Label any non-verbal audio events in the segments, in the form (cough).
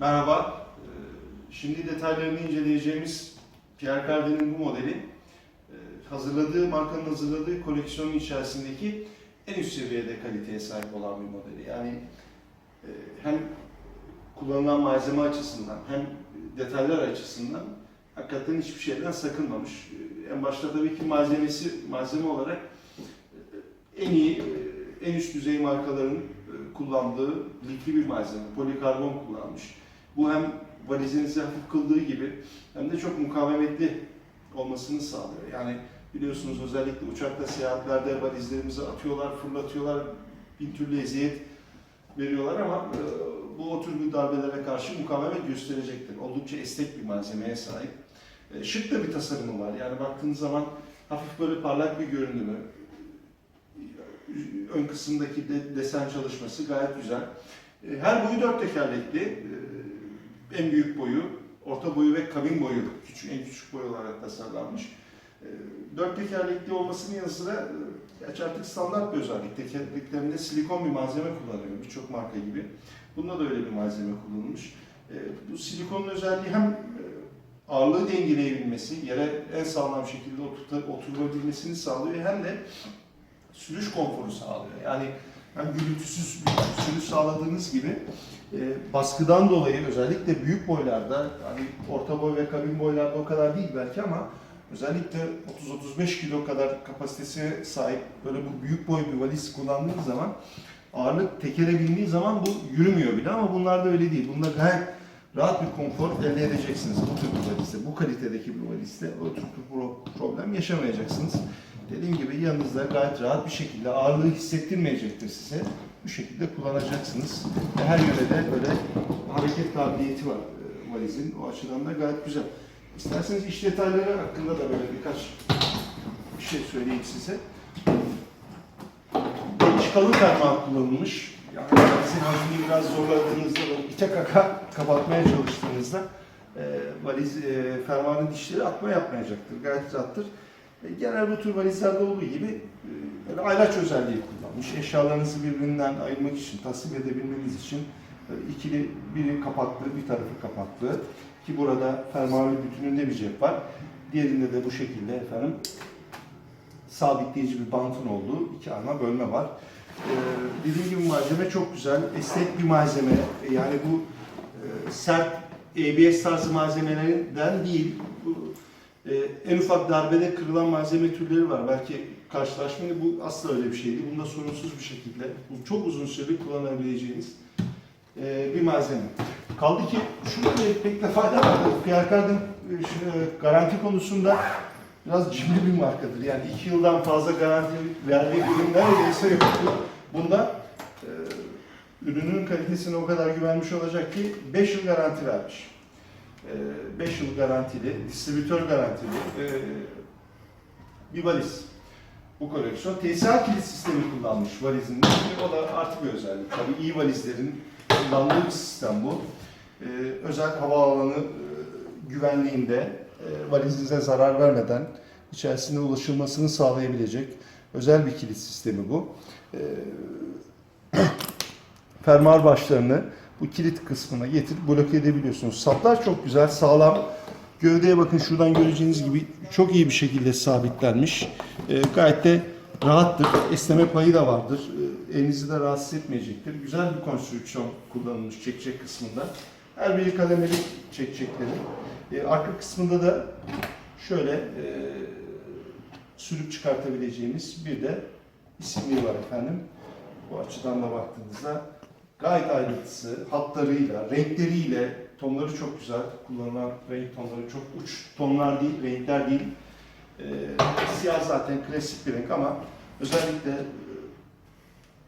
Merhaba. Ee, Şimdi detaylarını inceleyeceğimiz Pierre Cardin'in bu modeli e, hazırladığı, markanın hazırladığı koleksiyonun içerisindeki en üst seviyede kaliteye sahip olan bir modeli. Yani e, hem kullanılan malzeme açısından hem detaylar açısından hakikaten hiçbir şeyden sakınmamış. E, En başta tabii ki malzemesi, malzeme olarak en iyi, en üst düzey markaların kullandığı lifli bir malzeme, polikarbon kullanmış. Bu hem valizinizi hafif kıldığı gibi hem de çok mukavemetli olmasını sağlıyor. Yani biliyorsunuz özellikle uçakta seyahatlerde valizlerimizi atıyorlar, fırlatıyorlar, bin türlü eziyet veriyorlar ama e, bu o tür bir darbelere karşı mukavemet gösterecektir. Oldukça esnek bir malzemeye sahip. E, Şık da bir tasarımı var. Yani baktığınız zaman hafif böyle parlak bir görünümü, ön kısımdaki de, desen çalışması gayet güzel. E, Her boyu dört tekerlekli. En büyük boyu, orta boyu ve kabin boyu küçük, en küçük boy olarak tasarlanmış. E, Dört tekerlekli olmasının yanı sıra e, artık standart bir özellik. Tekerleklerinde silikon bir malzeme kullanıyor birçok marka gibi. Bunda da öyle bir malzeme kullanılmış. E, Bu silikonun özelliği hem e, ağırlığı dengeleyebilmesi, yere en sağlam şekilde oturabilmesini sağlıyor hem de sürüş konforu sağlıyor. Yani hem gürültüsüz sürüş sağladığınız gibi e, baskıdan dolayı özellikle büyük boylarda, hani orta boy ve kabin boylarda o kadar değil belki ama özellikle 30-35 kilo kadar kapasitesine sahip böyle bu büyük boy bir valiz kullandığınız zaman ağırlık tekere bindiği zaman bu yürümüyor bile ama bunlarda öyle değil. Bunda gayet rahat bir konfor elde edeceksiniz bu tür bir valizde. Bu kalitedeki bir valizde o tür bir pro- problem yaşamayacaksınız. Dediğim gibi yanınızda gayet rahat bir şekilde ağırlığı hissettirmeyecektir size. Bu şekilde kullanacaksınız. Ve her yönde böyle hareket kabiliyeti var e, valizin. O açıdan da gayet güzel. İsterseniz iş detayları hakkında da böyle birkaç bir şey söyleyeyim size. İç kalın fermuar kullanılmış. Yani valizin hacmini biraz zorladığınızda, ite kaka kapatmaya çalıştığınızda e, valiz e, fermuarın dişleri atma yapmayacaktır. Gayet rahattır. E, genel bu tür valizlerde olduğu gibi e, böyle aylaç özelliği kullanmış. Eşyalarınızı birbirinden ayırmak için, tasvip edebilmeniz için böyle ikili biri kapaklı, bir tarafı kapaklı. Ki burada fermuarın bütününde bir cep var. Diğerinde de bu şekilde efendim sabitleyici bir bantın olduğu iki ana bölme var. Ee, dediğim gibi malzeme çok güzel, esnek bir malzeme. Yani bu e, sert ABS tarzı malzemelerden değil. Bu, e, en ufak darbede kırılan malzeme türleri var. Belki karşılaşmayı bu asla öyle bir şey değil. Bunda sorunsuz bir şekilde bu çok uzun süre kullanabileceğiniz e, bir malzeme. Kaldı ki şunu belirtmekte fayda var. Cardin e, şu, garanti konusunda biraz cimri bir markadır. Yani iki yıldan fazla garanti verdiği ürün neredeyse yoktur. Bunda e, ürünün kalitesine o kadar güvenmiş olacak ki 5 yıl garanti vermiş. 5 yıl garantili, distribütör garantili e, bir valiz. Bu koleksiyon tesisat kilit sistemi kullanmış valizinde. O da artı bir özellik. Tabii iyi valizlerin kullandığı bir sistem bu. E, özel havaalanı e, güvenliğinde e, valizinize zarar vermeden içerisine ulaşılmasını sağlayabilecek özel bir kilit sistemi bu. (clears throat) Fermuar başlarını bu kilit kısmına getirip bloke edebiliyorsunuz. Saplar çok güzel, sağlam. Gövdeye bakın şuradan göreceğiniz gibi çok iyi bir şekilde sabitlenmiş. E, gayet de rahattır. Esneme payı da vardır. E, elinizi de rahatsız etmeyecektir. Güzel bir konstrüksiyon kullanılmış çekecek kısmında. Her biri kademeli çekecekleri. E, arka kısmında da şöyle e, sürüp çıkartabileceğimiz bir de isimliği var efendim. Bu açıdan da baktığınızda gayet ayrıntısı, hatlarıyla, renkleriyle, tonları çok güzel. Kullanılan renk tonları çok uç tonlar değil, renkler değil. Ee, siyah zaten klasik bir renk ama özellikle e,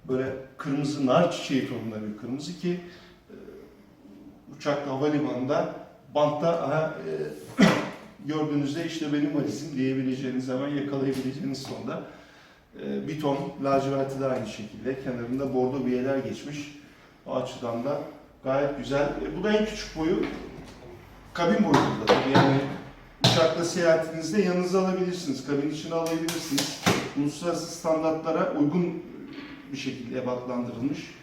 böyle kırmızı nar çiçeği tonunda bir kırmızı ki e, uçakta havalimanında bantta aha, e, (coughs) gördüğünüzde işte benim valizim diyebileceğiniz zaman yakalayabileceğiniz tonda. E, bir ton laciverti de aynı şekilde. Kenarında bordo biyeler geçmiş. O açıdan da gayet güzel. E, bu da en küçük boyu kabin boyutunda tabii yani uçakla seyahatinizde yanınıza alabilirsiniz. Kabin içine alabilirsiniz. Uluslararası standartlara uygun bir şekilde ebatlandırılmış.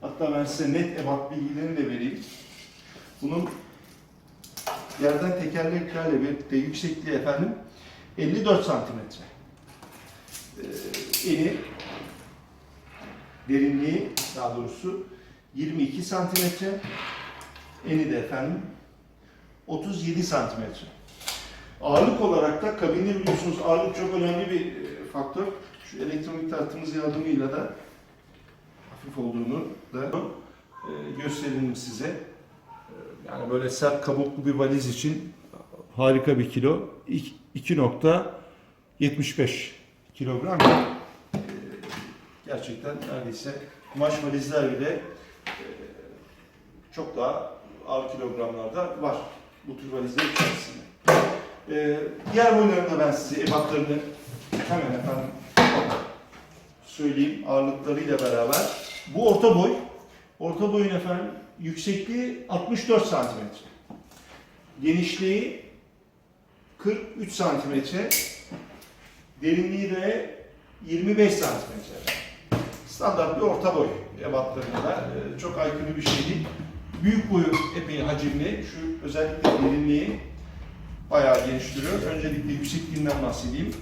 Hatta ben size net ebat bilgilerini de vereyim. Bunun yerden tekerleklerle birlikte yüksekliği efendim 54 santimetre. Ee, eni derinliği daha doğrusu 22 santimetre. Eni de efendim 37 santimetre. Ağırlık olarak da kabinde biliyorsunuz ağırlık çok önemli bir e, faktör. Şu elektronik tartımız yardımıyla da hafif olduğunu da e, gösterelim size. E, Yani böyle sert kabuklu bir valiz için harika bir kilo. İk- 2.75 kilogram. Gerçekten neredeyse kumaş valizler bile çok daha ağır kilogramlarda var bu tür valizler içerisinde. E, Diğer boylarında ben size ebatlarını hemen efendim söyleyeyim ağırlıklarıyla beraber. Bu orta boy. Orta boyun efendim yüksekliği 64 santimetre. Genişliği 43 santimetre. Derinliği de 25 santimetre. Standart bir orta boy ebatlarında. Ee, Çok aykırı bir şey değil. Büyük boyu epey hacimli. Şu özellikle derinliği bayağı geniş duruyor. Öncelikle yüksekliğinden bahsedeyim.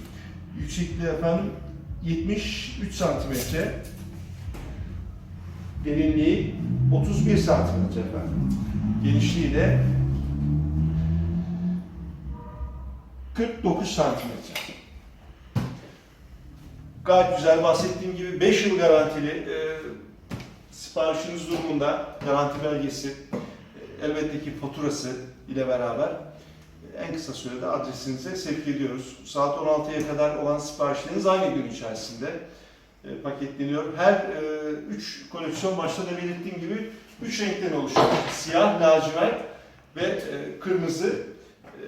Yüksekliği efendim 73 santimetre. Derinliği 31 santimetre efendim. Genişliği de 49 santimetre. Gayet güzel bahsettiğim gibi 5 yıl garantili e, siparişiniz durumunda garanti belgesi e, elbette ki faturası ile beraber e, en kısa sürede adresinize sevk ediyoruz. Saat 16'ya kadar olan siparişleriniz aynı gün içerisinde e, paketleniyor. Her 3 koleksiyon başta da belirttiğim gibi 3 renkten oluşuyor. Siyah, lacivert ve e, kırmızı e,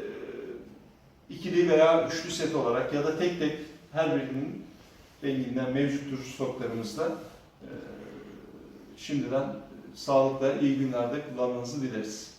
ikili veya üçlü set olarak ya da tek tek her birinin renginden mevcuttur stoklarımızda. Şimdiden sağlıkla iyi günlerde kullanmanızı dileriz.